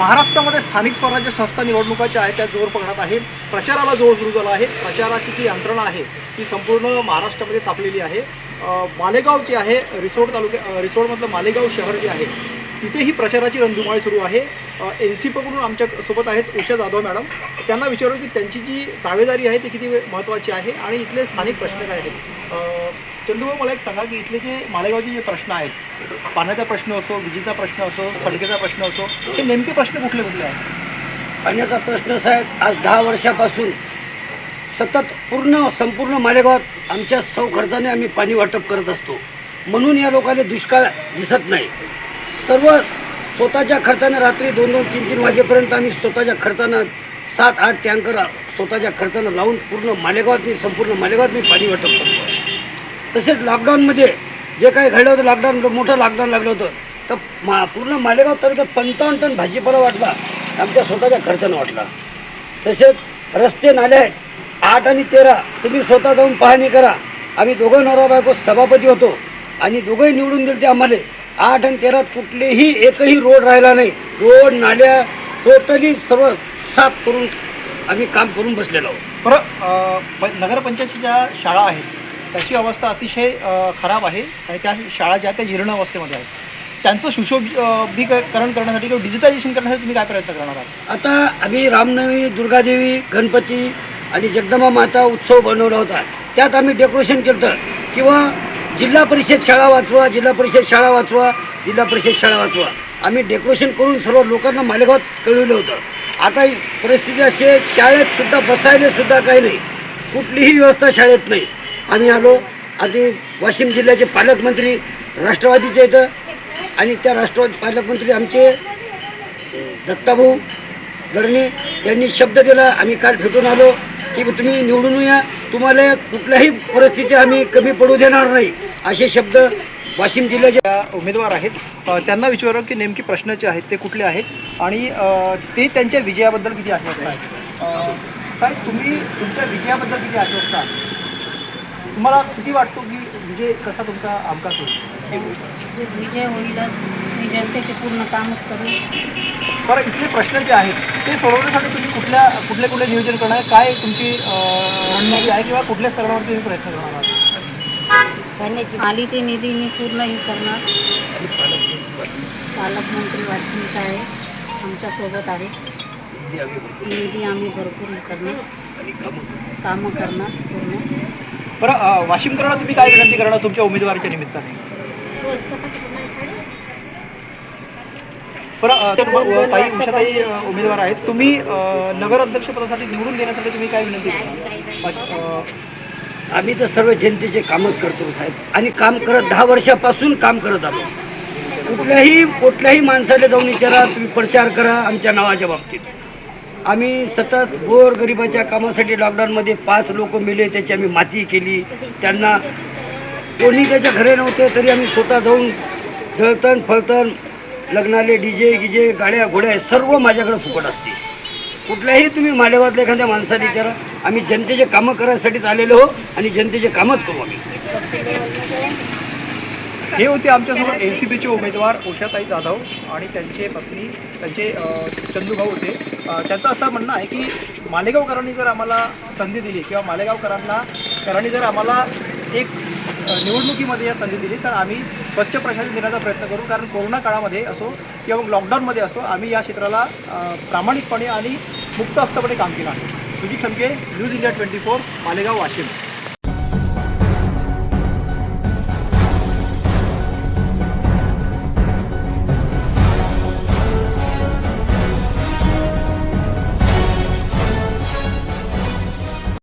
महाराष्ट्रामध्ये स्थानिक स्वराज्य संस्था निवडणुकाच्या आहेत त्या जोर पकडत आहेत प्रचाराला जोर सुरू झाला आहे. प्रचाराची जी यंत्रणा आहे ती संपूर्ण महाराष्ट्रामध्ये तापलेली आहे. मालेगाव जे आहे रिसोड तालुक्या रिसोडमधलं मालेगाव शहर जे आहे तिथेही प्रचाराची रंजुमाळी सुरू आहे. एन सी पकडून आमच्यासोबत आहेत उषा जाधव मॅडम. त्यांना विचारू की त्यांची जी दावेदारी आहे ती किती महत्त्वाची आहे? आणि इथले स्थानिक प्रश्न काय आहेत? चंदूभाऊ मला एक सांगा की इथले जे मालेगावचे जे प्रश्न आहेत पाण्याचा प्रश्न असो विजेचा प्रश्न असो सडकेचा प्रश्न असो हे नेमके प्रश्न कुठले कुठले आहेत? पाण्याचा प्रश्न साहेब आज दहा वर्षापासून सतत पूर्ण संपूर्ण मालेगावात आमच्या सौ खर्चाने आम्ही पाणी वाटप करत असतो. म्हणून या लोकांना दुष्काळ दिसत नाही. सर्व स्वतःच्या खर्चानं रात्री दोन दोन तीन तीन वाजेपर्यंत आम्ही स्वतःच्या खर्चानं सात आठ टँकर स्वतःच्या खर्चानं लावून पूर्ण मालेगावात मी संपूर्ण मालेगावात मी पाणी वाटप करतो. तसेच लॉकडाऊनमध्ये जे काही घडलं होतं लॉकडाऊन मोठं लॉकडाऊन लागलं होतं तर मा पूर्ण मालेगाव तालुक्यात पंचावन्न टन भाजीपाला वाटला. आमच्या स्वतःच्या खर्चानं वाटला. तसेच रस्ते नाले आहेत. आठ आणि तेरा तुम्ही स्वतः जाऊन पाहणी करा. आम्ही दोघं नवरा बायको सभापती होतो. आणि दोघंही निवडून दिले ते आम्हाला. आठ आणि तेरात कुठलेही एकही रोड राहिला नाही. रोड नाल्या टोटली सर्व साफ करून आम्ही काम करून बसलेलो आहोत. बरं नगरपंचायतीच्या प- शाळा आहेत त्याची अवस्था अतिशय खराब आहे. आणि त्या शाळा ज्या त्या जीर्ण अवस्थेमध्ये आहेत. त्यांचं सुशोभीकरण करण्यासाठी किंवा डिजिटायझेशन करण्यासाठी तुम्ही काय प्रयत्न करणार आहात? आता आम्ही रामनवमी दुर्गादेवी गणपती आणि जगदंबा माता उत्सव बनवला होता. त्यात आम्ही डेकोरेशन केलं होतं. किंवा जिल्हा परिषद शाळा वाचवा जिल्हा परिषद शाळा वाचवा जिल्हा परिषद शाळा वाचवा. आम्ही डेकोरेशन करून सर्व लोकांना मालेगावात कळवलं होतं. आता परिस्थिती अशी आहे शाळेत सुद्धा बसायला सुद्धा काही नाही. कुठलीही व्यवस्था शाळेत नाही. आम्ही आलो. आधी वाशिम जिल्ह्याचे पालकमंत्री राष्ट्रवादीचे इथं. आणि त्या राष्ट्रवादी पालकमंत्री आमचे दत्ताभाऊ दरणे यांनी शब्द दिला. आम्ही काल भेटून आलो की तुम्ही निवडून या. तुम्हाला कुठल्याही परिस्थिती आम्ही कमी पडू देणार नाही. असे शब्द वाशिम जिल्ह्याच्या उमेदवार आहेत त्यांना विचारलं की नेमके प्रश्न जे आहेत ते कुठले आहेत? आणि ते त्यांच्या विजयाबद्दल किती आश्वस्त आहेत? अ, तुम्ही तुमच्या विजयाबद्दल किती आश्वस्त आहात? तुम्हाला किती वाटतो की विजय कसा तुमचा हमखास होईल? विजय होईलच. मी जनतेचे पूर्ण कामच करेन बरं इथले प्रश्न जे आहेत ते सोडवण्यासाठी तुम्ही कुठल्या कुठले कुठले नियोजन करणार? काय तुमची रणनीती आहे किंवा कुठल्या स्तरावर तुम्ही प्रयत्न करणार आहात? आली ते निधी मी पूर्ण हे करणार. पालकमंत्री वाशिमचा आहे. आमच्यासोबत आहे. निधी आम्ही भरपूर हे करणार. कामं करणार पूर्ण. बरं वाशिमकरांना तुम्ही काय विनंती करणार तुमच्या उमेदवाराच्या निमित्ताने? बरं ताई उषाताई उमेदवार आहेत. तुम्ही नगर अध्यक्षपदासाठी निवडून देण्यासाठी तुम्ही काय विनंती करणार आम्ही तर सर्व जनतेचे कामच करतो साहेब. आणि काम करत दहा वर्षापासून काम करत आलो कुठल्याही कुठल्याही माणसाला जाऊन विचारा तुम्ही प्रचार करा आमच्या नावाच्या बाबतीत. आम्ही सतत गोर गरिबाच्या कामासाठी लॉकडाऊनमध्ये पाच लोक मेले त्याची आम्ही माती केली. त्यांना कोणी त्याच्या घरी नव्हते तरी आम्ही स्वतः जाऊन जळतण फळतण लग्नाले डीजे गिजे गाड्या घोड्या सर्व माझ्याकडे फुकट असते. कुठल्याही तुम्ही मालेगावातल्या एखाद्या माणसाला विचारा आम्ही जनतेचे कामं करायसाठीच आलेलो हो आणि जनतेचे कामच करू आम्ही. हे होते आमच्यासोबत एन सी पीचे उमेदवार उषाताई जाधव आणि त्यांचे पत्नी त्यांचे चंदूभाऊ होते. त्यांचं असं म्हणणं आहे की मालेगावकरांनी जर आम्हाला संधी दिली किंवा मालेगावकरांना करांनी जर आम्हाला एक निवडणुकीमध्ये या संधी दिली तर आम्ही स्वच्छ प्रशासन देण्याचा प्रयत्न करू. कारण कोरोना काळामध्ये असो किंवा मग लॉकडाऊनमध्ये असो आम्ही या क्षेत्राला प्रामाणिकपणे आणि मुक्त हस्तपणे काम केलं आहे. Sujit Khamke news India twenty four Malegaon Washim.